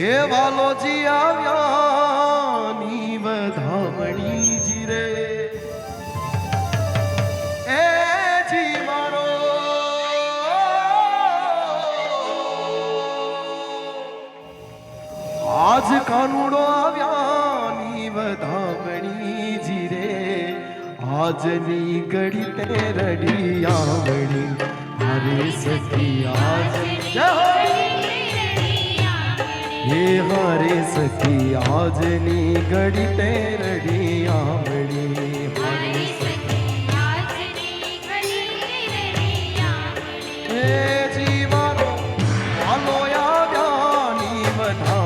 હે વાલોજી આવ્યા ની વધામણી જીરે એ જીવારો આજ કાનુડો આવ્યા ની વધામણી જીરે આજની ઘડી તે રડી આવડી હરે સખી, આજ જય હે હારે સખી આજની ઘડી તે રડી આમણી હે જીવાનો હાલો આવ્યાની બધા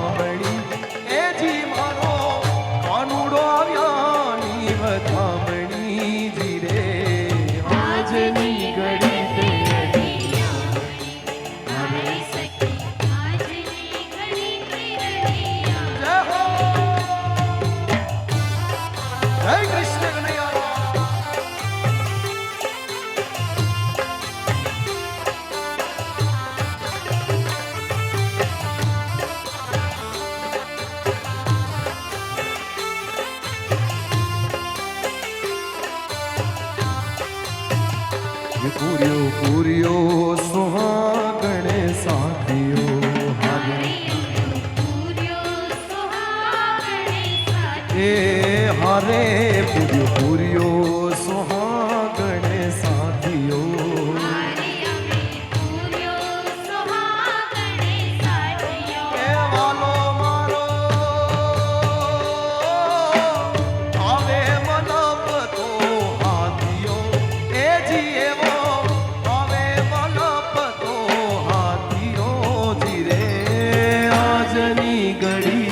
ಗಡಿ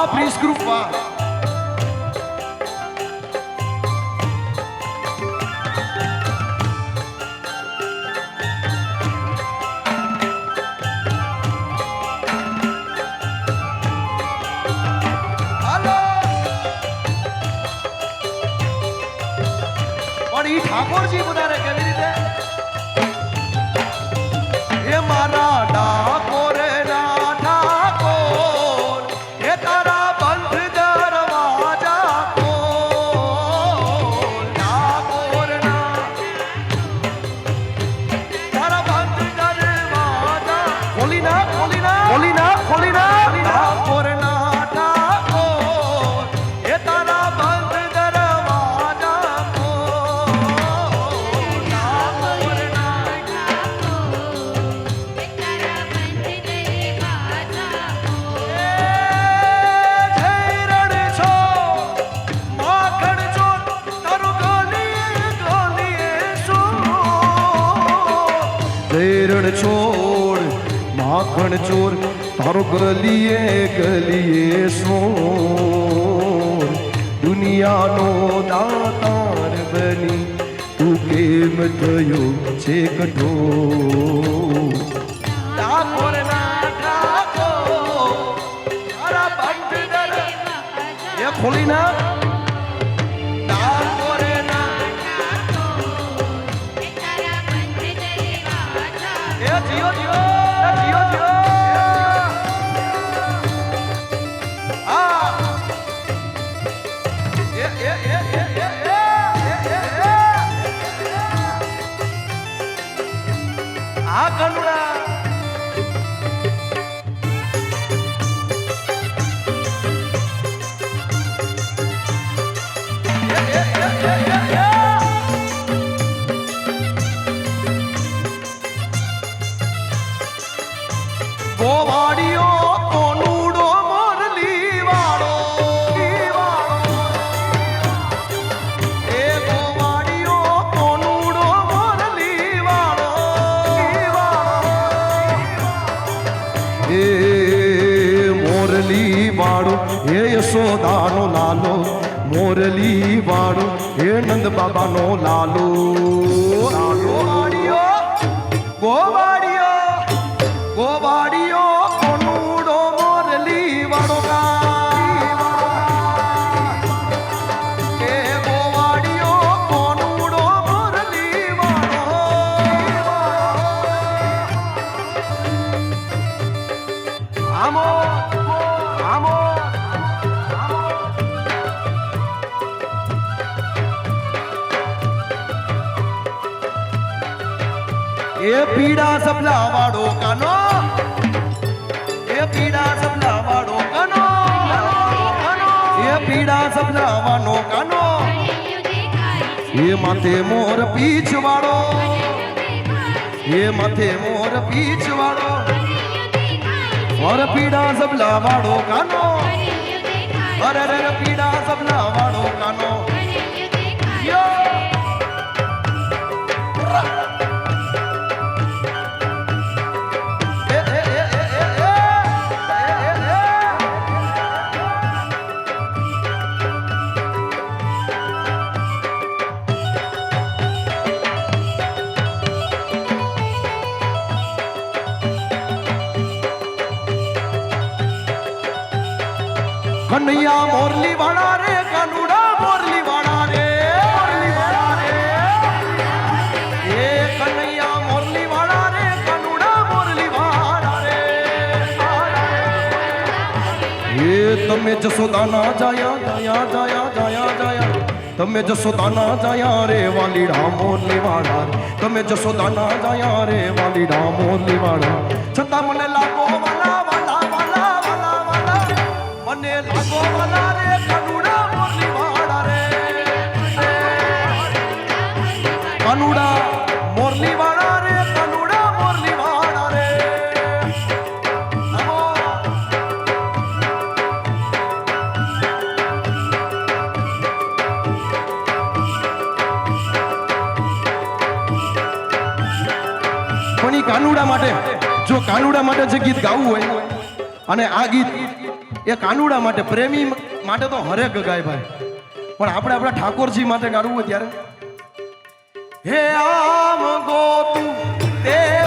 Vá para esgrupar. ઠાકોરજી બધા કેવી રીતે એ મારા મેલણ છોડ માખણ ચોર તારો ગલીએ ગલીએ સો દુનિયાનો દાતાર બની તું કેમ થયો છે કઠોર ખોલી ના મોરલી વાળો. હે નંદ બાબાનો લાલો. લાલો. ગોવાડિયો પીડા સપલા વાળો કાનો? એ પીડા સપલા વાળો કાનો? એ પીડા સપલા વાળો કાનો? એ માથે મોર પીછ વાળો એ માથે મોર પીછ વાળો મોર પીડા સબલા વાળો કાનો? અરે પીડા સબલા વાળો કાનો? તમે જસોદાના જાયા જાયા જાયા જાયા જાયા. તમે જસોદાના જાયા રે વાલીડા મોરલી વાળા રે. તમે જસોદાના જાયા રે વાલીડા મોરલી વાળા છતાં મને લાગો, વાલા વાલા વાલા વાલા વાલા. મને લાગો, વાલા રે જો કાનુડા માટે જે ગીત ગાવું હોય, અને આ ગીત એ કાનુડા માટે, પ્રેમી માટે તો હરેક ગાય ભાઈ. પણ આપણે આપણા ઠાકોરજી માટે ગાવું હોય ત્યારે? હે આમ ગોતું તેમ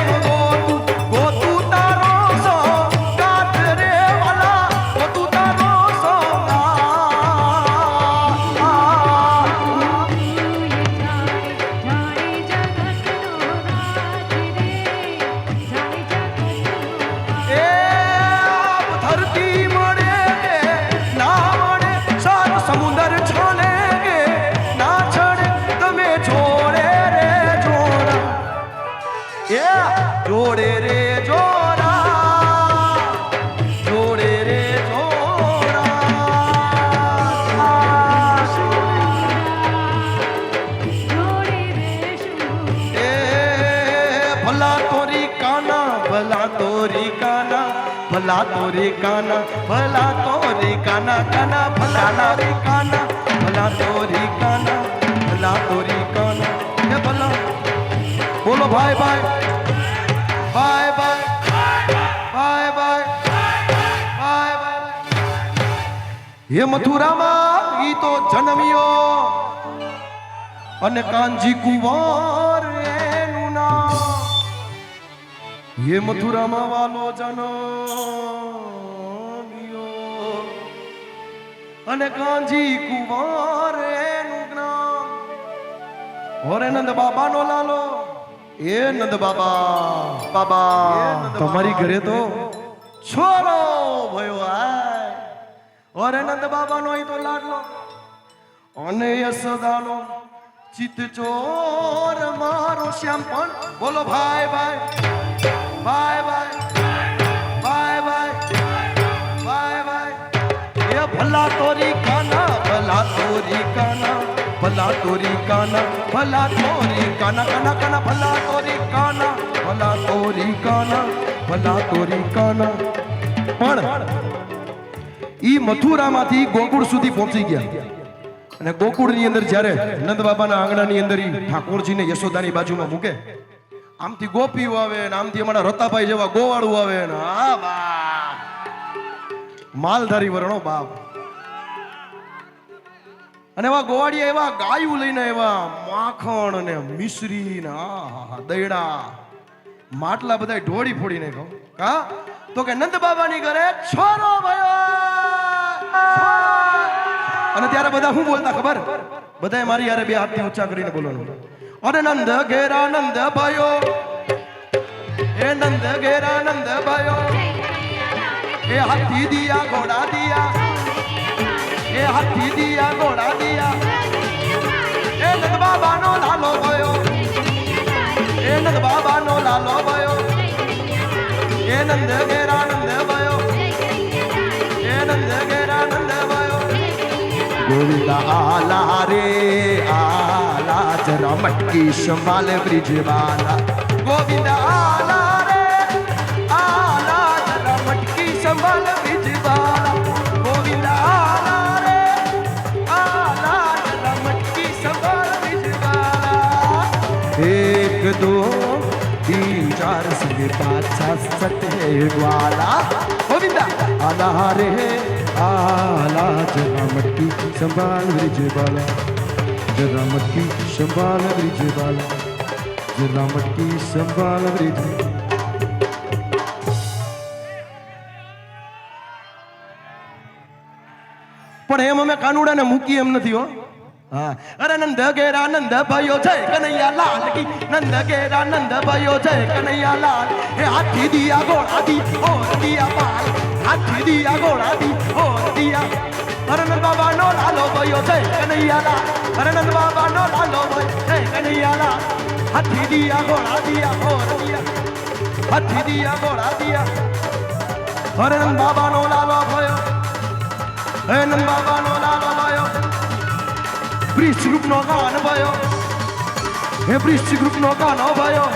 ભલા તો રે કાના, ભલા તો રે કાના કાના, ભલા રે કાના, ભલા તો રે કાના, ભલા તો રે કાના. હે ભલા. બોલો ભાઈ ભાઈ. Bye bye bye bye bye bye હે મથુરામાં ઈ તો જન્મ્યો. અને કાનજી કુંવર હે મથુરામાં વાલો जनो અને કાંજી કુંવર એનું નામ ઓરે નંદ બાબાનો લાલો. એ નંદ બાબા બાબા. તમારી ઘરે તો છોરો ભયો આય. ઓરે નંદ બાબાનો અહીં તો લાડલો અને યશોદાનો ચિત ચોર મારો શ્યામ પણ. બોલો ભાઈ ભાઈ. એ ભલા તોરી કાના, ભલા તોરી કાના, ભલા તોરી કાના, ભલા તોરી કાના કાના કાના, ભલા તોરી કાના, ભલા તોરી કાના, ભલા તોરી કાના. પણ ઈ મથુરામાંથી ગોકુળ સુધી પહોંચી ગયા. અને ગોકુળની અંદર જ્યારે નંદ બાબાના આંગણાની અંદર ઈ ઠાકોરજીને યશોદાની બાજુમાં મૂકે આમથી ગોપીઓ આવે ને આમથી અમારા રતાભાઈ જેવા ગોવાળું આવે ને. હા બા માલધારી વરણો બાપ. અને એવા ગોવાળિયા એવા ગાયું લઈને એવા માખણ અને મિશ્રી ને આહાહા, દયડા માટલા બધા ઢોળી ફોડીને ખાવ હા. તો કે નંદ બાબાની ઘરે છોરો ભયો. અને ત્યારે બધા શું બોલતા ખબર? બધાએ મારી યારે બે હાથથી ઊંચા કરીને બોલવાનું. અરે નંદ ઘેરા નંદ ભયો એ નંદ ઘેરા નંદ ભયો એ હાથી દિયા ઘોડા દિયા એ હાથી દિયા ઘોડા દિયા એ નંદ બાબાનો લાલો ભયો એ નંદ બાબાનો લાલો ભયો એ નંદ ઘેરા નંદ ભયો એ નંદ ઘેરા નંદ ભયો ગોવિંદ આલા રે આલા जरा मटकी संभाल ब्रिज वाला गोविंद आला रे, आला जरा मटकी संभाल ब्रिज वाला गोविंद आला रे, आला जरा मटकी संभाल ब्रिज वाला एक, दो, तीन, चार संगे पाँच सात सत वाला। गोविंद, आला रे, आला जरा मटकी संभाल ब्रिज वाला જરા મટકી સંભાળ બ્રિજે બાલ જરા મટકી સંભાળ બ્રિજે પણ એમ અમે કાનુડાને મૂકી એમ નથી હો. હા. અરે નંદ ઘેરા નંદ ભાઈઓ છે કનૈયા લાલ કી. નંદ ઘેરા નંદ ભાઈઓ છે કનૈયા લાલ. હે હાથી દિયા ગોળા દી ઓર દિયા પાલ. હાથી દિયા ગોળા દી ઓર દિયા અરે નંદ બાબા નો લાલો ભયો છે, કનૈયાલા. હરનંદ બાબા નો લાલો ભયો છે, કનૈયાલા. હાથી દિયા, ઘોડા દિયા ઓર દિયા. હાથી દિયા, ઘોડા દિયા. અરે નંદ બાબા નો લાલો ભયો હે નંદ બાબા નો લાલો ભયો બ્રિજ રૂપ નો ગાન ભયો હે બ્રિજ રૂપ નો ગાનો ભયો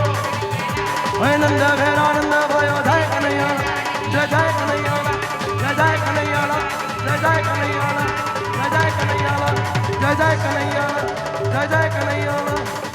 હે નંદ ભેરાનંદ ભયો જય કનૈયા જય જય કનૈયા જય જય કનૈયા જય જય કનૈયા જય જય કનૈયા જય જય કનૈયા જય જય કનૈયા